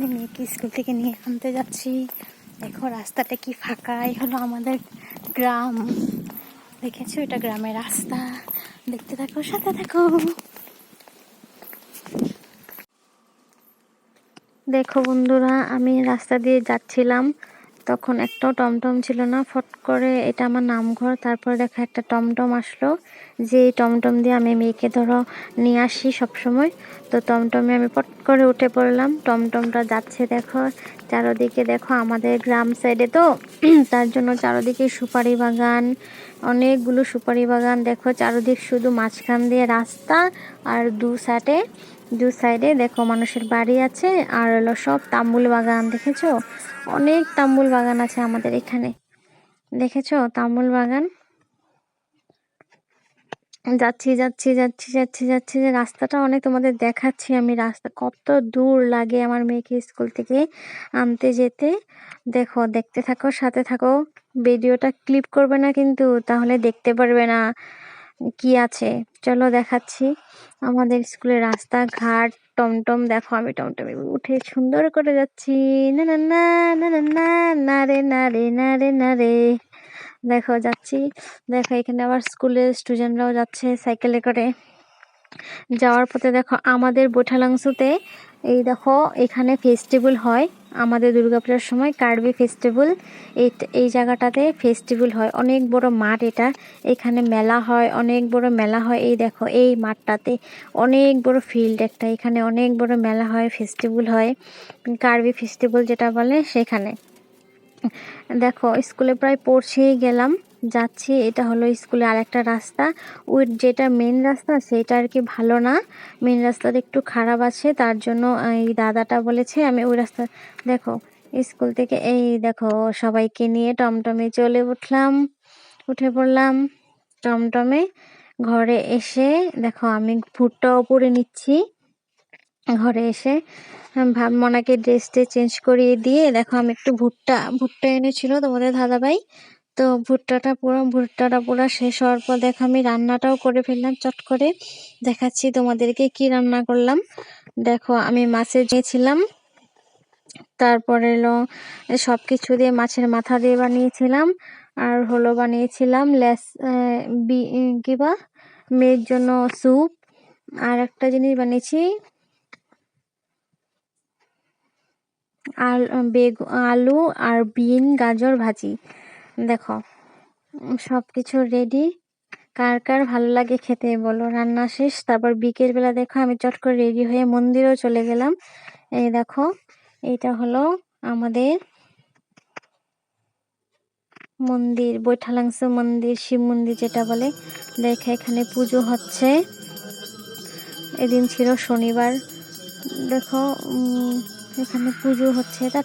আমি মেয়েকে স্কুল থেকে নিয়ে আনতে যাচ্ছি। দেখো, রাস্তাটা কি ফাঁকা? এই হলো আমাদের গ্রাম। দেখেছ? এটা গ্রামের রাস্তা। দেখতে থাকো, সাথে থাকো। দেখো বন্ধুরা, আমি রাস্তা দিয়ে যাচ্ছিলাম। তখন একটাও টমটম ছিল না, ফট করে এটা আমার নামঘর, তারপরে দেখো একটা টমটম আসলো। যে এই টমটম দিয়ে আমি মেয়েকে ধরো নিয়ে আসি সবসময়। তো টমটমে আমি পট করে উঠে পড়লাম। টমটমটা যাচ্ছে দেখো, চারোদিকে দেখো আমাদের গ্রাম সাইডে তো। তার জন্য চারোদিকে সুপারি বাগান, অনেকগুলো সুপারি বাগান। দেখো চারোদিক শুধু মাঝখান দিয়ে রাস্তা আর দু সাইডে দু সাইডে দেখো মানুষের বাড়ি আছে, আর হলো সব তাম্বুল বাগান, দেখেছ? অনেক তাম্বুল বাগান আছে আমাদের এখানে। দেখেছ তাম্বুল বাগান? যাচ্ছি যাচ্ছি যাচ্ছি যাচ্ছি যাচ্ছি, যে রাস্তাটা অনেক তোমাদের দেখাচ্ছি আমি রাস্তা। কত দূর লাগে আমার মেয়েকে স্কুল থেকে আনতে যেতে। দেখো, দেখতে থাকো, সাথে থাকো। ভিডিওটা ক্লিপ করবে না কিন্তু, তাহলে দেখতে পারবে না। কি আছে? চলো দেখাচ্ছি। আমাদের স্কুলের রাস্তাঘাট, টমটম, দেখো আমি টমটমে উঠে সুন্দর করে যাচ্ছি। না না না না না না না রে না রে না রে না রে। দেখো, যাচ্ছি। দেখো, এখানে আবার স্কুলের স্টুডেন্টরাও যাচ্ছে সাইকেলে করে। যাওয়ার পথে দেখো, আমাদের বৈঠালাংশুতে এই দেখো, এখানে ফেস্টিভ্যাল হয়। আমাদের দুর্গাপূজার সময় কার্বি ফেস্টিভ্যাল। এই এই জায়গাটাতে ফেস্টিভ্যাল হয়। অনেক বড় মাঠ এটা। এখানে মেলা হয়, অনেক বড় মেলা হয়। এই দেখো, এই মাঠটাতে অনেক বড় ফিল্ড একটা। এখানে অনেক বড় মেলা হয়, ফেস্টিভ্যাল হয়। কার্বি ফেস্টিভ্যাল যেটা বলে সেখানে। দেখো, স্কুলে প্রায় পড়ছেই গেলাম। যাচ্ছি, এটা হলো স্কুলে আরেকটা রাস্তা। ওই যেটা মেন রাস্তা, সেটা আর কি ভালো না। মেন রাস্তাটা একটু খারাপ আছে, তার জন্য এই দাদাটা বলেছে, আমি ওই রাস্তা দেখো, স্কুল থেকে এই দেখো, সবাইকে নিয়ে টমটমে চলে উঠলাম। উঠে পড়লাম টমটমে। ঘরে এসে, দেখো, আমি ভুট্টা ওপরে নিচ্ছি। ঘরে এসে ভাব মনাকে ড্রেসটা চেঞ্জ করিয়ে দিয়ে, দেখো, আমি একটু ভুট্টা ভুট্টা এনেছিল তোমাদের দাদাভাই। তো ভুট্টাটা পুরো ভুট্টাটা পুরো শেষ হওয়ার পর দেখো আমি রান্নাটাও করে ফেললাম, চট করে। দেখাচ্ছি তোমাদেরকে কি রান্না করলাম। দেখো আমি মাছের দিয়েছিলাম, তারপরে এলো সব কিছু দিয়ে মাছের মাথা দিয়ে বানিয়েছিলাম, আর হলো বানিয়েছিলাম লেস কিবা মেয়ের জন্য স্যুপ, আর একটা জিনিস বানিয়েছি, আল, বেগু, আলু আর বিন, গাজর ভাজি। দেখো সব কিছু রেডি কার কার ভালো লাগে খেতে বলো, রান্না শেষ। তারপর বিকেল বেলা দেখো, আমি চট করে রেডি হয়ে মন্দিরেও চলে গেলাম। এই দেখো, এইটা হলো আমাদের মন্দির বৈঠালাংশ মন্দির, শিব মন্দির যেটা বলে। দেখে এখানে পুজো হচ্ছে। এদিন ছিল শনিবার। দেখো এখানে পুজো হচ্ছে। তা